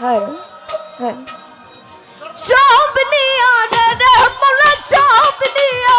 হ্যাঁ হ্যাঁ। সব নিয়া রে মোলা সব নিয়া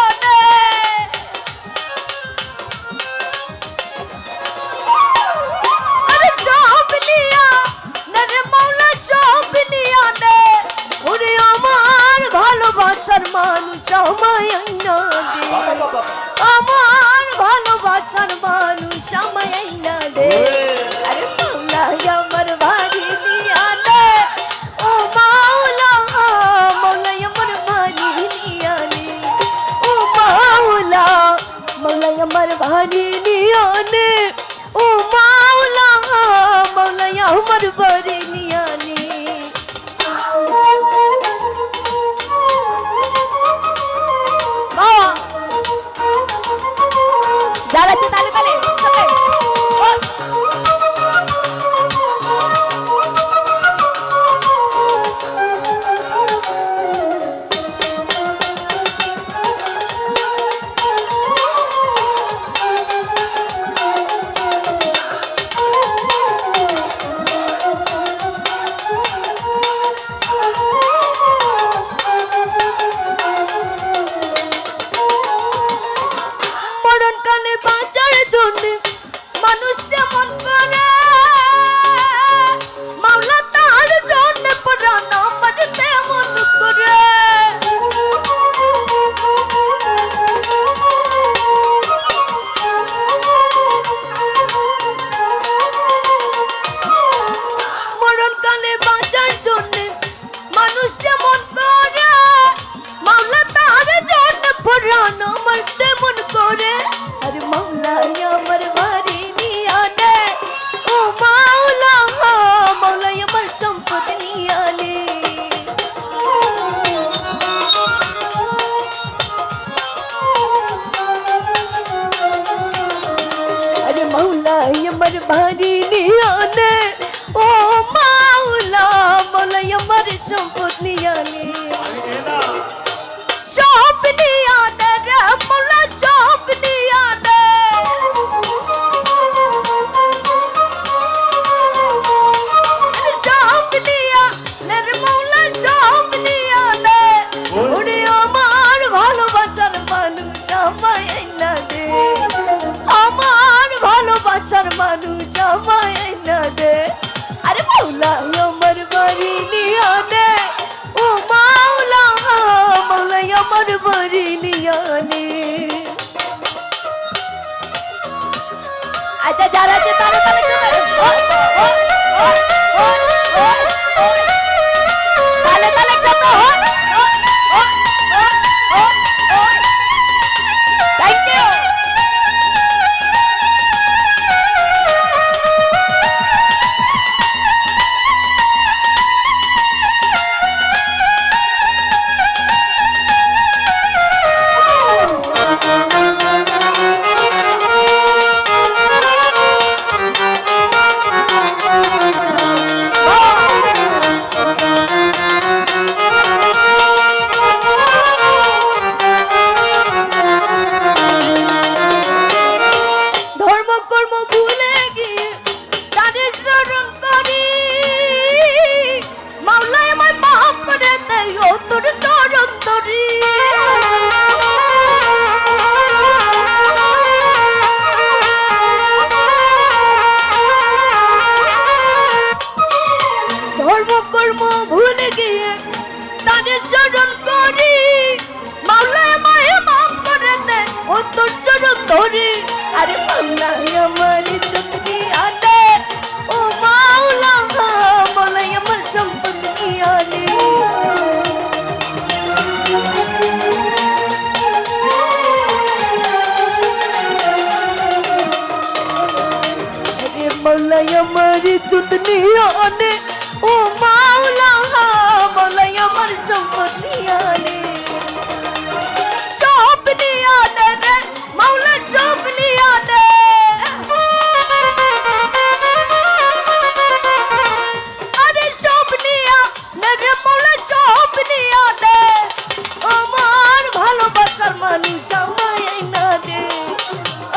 ándale. তাই আমার ভারী নিয়নে ও মাওলা বলাই আমার সম্পদ নিয়ালে Oh, Yeah. সম্পদ ও আমার রে সব আমার ভালোবাসার মানুষ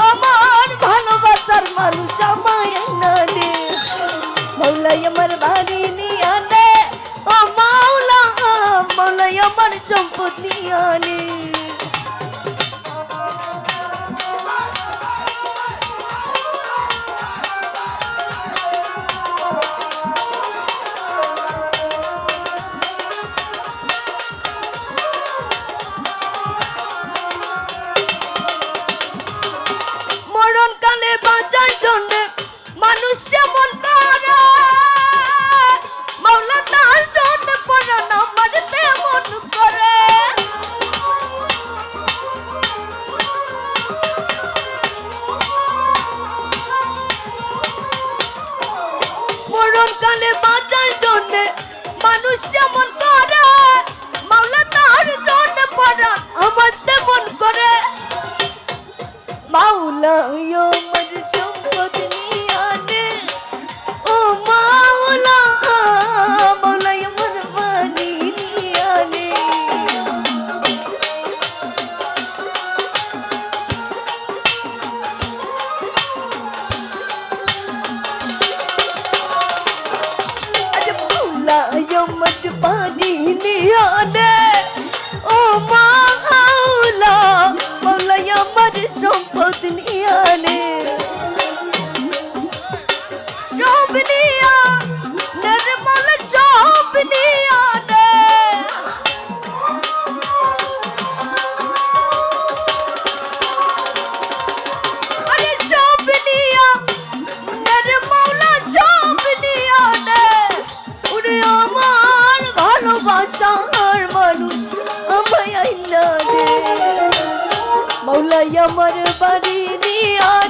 আমার ভালোবাসার সম্পদ নিয়ে মরণকালে বাঁচার জন্য মানুষ যেমন করে মাওলা তার জন্য পড়া আমার তেমন করে। মাওলা আমার বাড়ি নিয়া